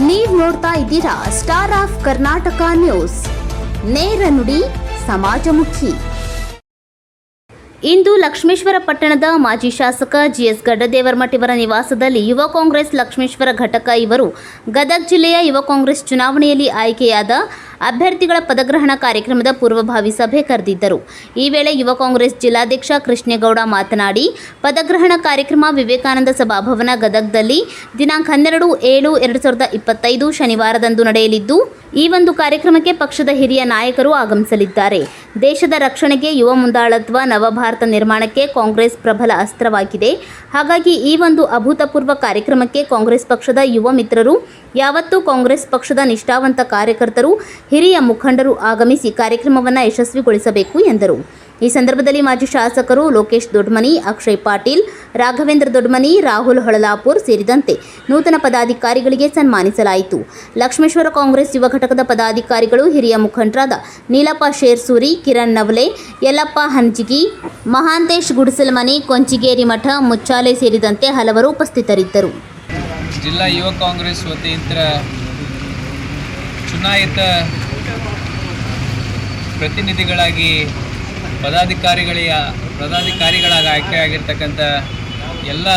ನೀವು ನೋಡ್ತಾ ಇದ್ದೀರಾ ಸ್ಟಾರ್ ಆಫ್ ಕರ್ನಾಟಕ ನ್ಯೂಸ್ ನೇರ ನುಡಿ, ಸಮಾಜಮುಖಿ. ಇಂದು ಲಕ್ಷ್ಮೇಶ್ವರ ಪಟ್ಟಣದ ಮಾಜಿ ಶಾಸಕ ಜಿಎಸ್ ಗಡ್ಡದೇವರಮಠ್ ಇವರ ನಿವಾಸದಲ್ಲಿ ಯುವ ಕಾಂಗ್ರೆಸ್ ಲಕ್ಷ್ಮೇಶ್ವರ ಘಟಕ ಇವರು ಗದಗ ಜಿಲ್ಲೆಯ ಯುವ ಕಾಂಗ್ರೆಸ್ ಚುನಾವಣೆಯಲ್ಲಿ ಆಯ್ಕೆಯಾದ ಅಭ್ಯರ್ಥಿಗಳ ಪದಗ್ರಹಣ ಕಾರ್ಯಕ್ರಮದ ಪೂರ್ವಭಾವಿ ಸಭೆ ಕರೆದಿದ್ದರು. ಈ ವೇಳೆ ಯುವ ಕಾಂಗ್ರೆಸ್ ಜಿಲ್ಲಾಧ್ಯಕ್ಷ ಕೃಷ್ಣೇಗೌಡ ಮಾತನಾಡಿ, ಪದಗ್ರಹಣ ಕಾರ್ಯಕ್ರಮ ವಿವೇಕಾನಂದ ಸಭಾಭವನ ಗದಗದಲ್ಲಿ ದಿನಾಂಕ ಹನ್ನೆರಡು ಏಳು ಎರಡು ಸಾವಿರದ ಇಪ್ಪತ್ತೈದು ಶನಿವಾರದಂದು ನಡೆಯಲಿದ್ದು, ಈ ಒಂದು ಕಾರ್ಯಕ್ರಮಕ್ಕೆ ಪಕ್ಷದ ಹಿರಿಯ ನಾಯಕರು ಆಗಮಿಸಲಿದ್ದಾರೆ. ದೇಶದ ರಕ್ಷಣೆಗೆ ಯುವ ಮುಂದಾಳತ್ವ, ನವಭಾರತ ನಿರ್ಮಾಣಕ್ಕೆ ಕಾಂಗ್ರೆಸ್ ಪ್ರಬಲ ಅಸ್ತ್ರವಾಗಿದೆ. ಹಾಗಾಗಿ ಈ ಒಂದು ಅಭೂತಪೂರ್ವ ಕಾರ್ಯಕ್ರಮಕ್ಕೆ ಕಾಂಗ್ರೆಸ್ ಪಕ್ಷದ ಯುವ ಮಿತ್ರರು, ಯಾವತ್ತೂ ಕಾಂಗ್ರೆಸ್ ಪಕ್ಷದ ನಿಷ್ಠಾವಂತ ಕಾರ್ಯಕರ್ತರು, ಹಿರಿಯ ಮುಖಂಡರು ಆಗಮಿಸಿ ಕಾರ್ಯಕ್ರಮವನ್ನು ಯಶಸ್ವಿಗೊಳಿಸಬೇಕು ಎಂದರು. ಈ ಸಂದರ್ಭದಲ್ಲಿ ಮಾಜಿ ಶಾಸಕರು ಲೋಕೇಶ್ ದೊಡ್ಮನಿ, ಅಕ್ಷಯ್ ಪಾಟೀಲ್ ರಾಘವೇಂದ್ರ ದೊಡ್ಡಮನಿ ರಾಹುಲ್ ಹೊಳಲಾಪುರ್ ಸೇರಿದಂತೆ ನೂತನ ಪದಾಧಿಕಾರಿಗಳಿಗೆ ಸನ್ಮಾನಿಸಲಾಯಿತು. ಲಕ್ಷ್ಮೇಶ್ವರ ಕಾಂಗ್ರೆಸ್ ಯುವ ಘಟಕದ ಪದಾಧಿಕಾರಿಗಳು, ಹಿರಿಯ ಮುಖಂಡರಾದ ನೀಲಪ್ಪ ಶೇರ್ಸೂರಿ, ಕಿರಣ್ ನವಲೆ, ಯಲ್ಲಪ್ಪ ಹಂಜಿಗಿ ಮಹಾಂತೇಶ್ ಗುಡಿಸಲ್ಮನಿ, ಕೊಂಚಿಗೇರಿ ಮಠ, ಮುಚ್ಚಾಲೆ ಸೇರಿದಂತೆ ಹಲವರು ಉಪಸ್ಥಿತರಿದ್ದರು. ಜಿಲ್ಲಾ ಯುವ ಕಾಂಗ್ರೆಸ್ ವತಿಯಿಂದ ಚುನಾಯಿತ ಪ್ರತಿನಿಧಿಗಳಾಗಿ ಪದಾಧಿಕಾರಿಗಳಿಗೆ ಪದಾಧಿಕಾರಿಗಳಾಗಿ ಆಯ್ಕೆಯಾಗಿರ್ತಕ್ಕಂಥ ಎಲ್ಲ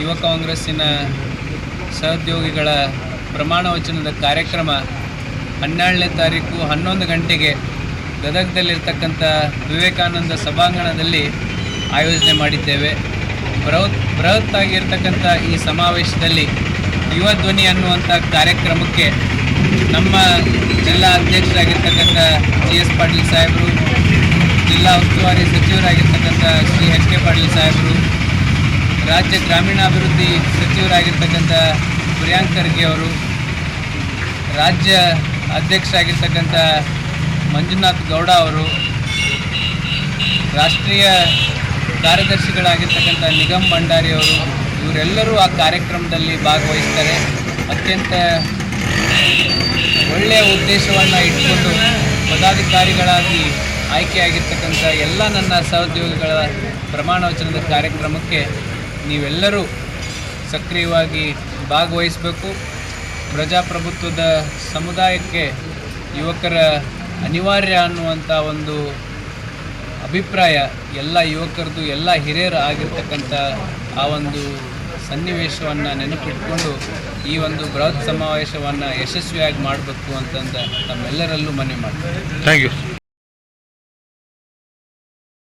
ಯುವ ಕಾಂಗ್ರೆಸ್ಸಿನ ಸಹೋದ್ಯೋಗಿಗಳ ಪ್ರಮಾಣ ವಚನದ ಕಾರ್ಯಕ್ರಮ ಹನ್ನೆರಡನೇ ತಾರೀಕು ಹನ್ನೊಂದು ಗಂಟೆಗೆ ಗದಗದಲ್ಲಿರ್ತಕ್ಕಂಥ ವಿವೇಕಾನಂದ ಸಭಾಂಗಣದಲ್ಲಿ ಆಯೋಜನೆ ಮಾಡಿದ್ದೇವೆ. ಬೃಹತ್ ಬೃಹತ್ ಆಗಿರ್ತಕ್ಕಂಥ ಈ ಸಮಾವೇಶದಲ್ಲಿ ಯುವ ಧ್ವನಿ ಅನ್ನುವಂಥ ಕಾರ್ಯಕ್ರಮಕ್ಕೆ ನಮ್ಮ ಜಿಲ್ಲಾ ಅಧ್ಯಕ್ಷರಾಗಿರ್ತಕ್ಕಂಥ ಜಿ ಎಸ್ ಪಾಟೀಲ್ ಸಾಹೇಬರು, ಜಿಲ್ಲಾ ಉಸ್ತುವಾರಿ ಸಚಿವರಾಗಿರ್ತಕ್ಕಂಥ ಶ್ರೀ ಎಚ್ ಕೆ ಪಾಟೀಲ್ ಸಾಹೇಬರು ರಾಜ್ಯ ಗ್ರಾಮೀಣಾಭಿವೃದ್ಧಿ ಸಚಿವರಾಗಿರ್ತಕ್ಕಂಥ ಪ್ರಿಯಾಂಕ್ ಖರ್ಗೆ ಅವರು, ರಾಜ್ಯ ಅಧ್ಯಕ್ಷರಾಗಿರ್ತಕ್ಕಂಥ ಮಂಜುನಾಥ್ ಗೌಡ ಅವರು, ರಾಷ್ಟ್ರೀಯ ಕಾರ್ಯದರ್ಶಿಗಳಾಗಿರ್ತಕ್ಕಂಥ ನಿಗಮ್ ಭಂಡಾರಿ ಅವರು, ಇವರೆಲ್ಲರೂ ಆ ಕಾರ್ಯಕ್ರಮದಲ್ಲಿ ಭಾಗವಹಿಸ್ತಾರೆ. ಅತ್ಯಂತ ಒಳ್ಳೆಯ ಉದ್ದೇಶವನ್ನು ಇಟ್ಕೊಂಡು ಪದಾಧಿಕಾರಿಗಳಾಗಿ ಆಯ್ಕೆಯಾಗಿರ್ತಕ್ಕಂಥ ಎಲ್ಲ ನನ್ನ ಸಹೋದ್ಯೋಗಿಗಳ ಪ್ರಮಾಣ ವಚನದ ಕಾರ್ಯಕ್ರಮಕ್ಕೆ ನೀವೆಲ್ಲರೂ ಸಕ್ರಿಯವಾಗಿ ಭಾಗವಹಿಸಬೇಕು. ಪ್ರಜಾಪ್ರಭುತ್ವದ ಸಮುದಾಯಕ್ಕೆ ಯುವಕರ ಅನಿವಾರ್ಯ ಅನ್ನುವಂಥ ಒಂದು ಅಭಿಪ್ರಾಯ ಎಲ್ಲ ಯುವಕರದ್ದು, ಎಲ್ಲ ಹಿರಿಯರು ಆಗಿರ್ತಕ್ಕಂಥ ಆ ಒಂದು ಸನ್ನಿವೇಶವನ್ನು ನೆನಪಿಟ್ಕೊಂಡು ಈ ಒಂದು ಬೃಹತ್ ಸಮಾವೇಶವನ್ನು ಯಶಸ್ವಿಯಾಗಿ ಮಾಡಬೇಕು ಅಂತಂದ ತಮ್ಮೆಲ್ಲರಲ್ಲೂ ಮನವಿ ಮಾಡ್ತೀನಿ. Thank you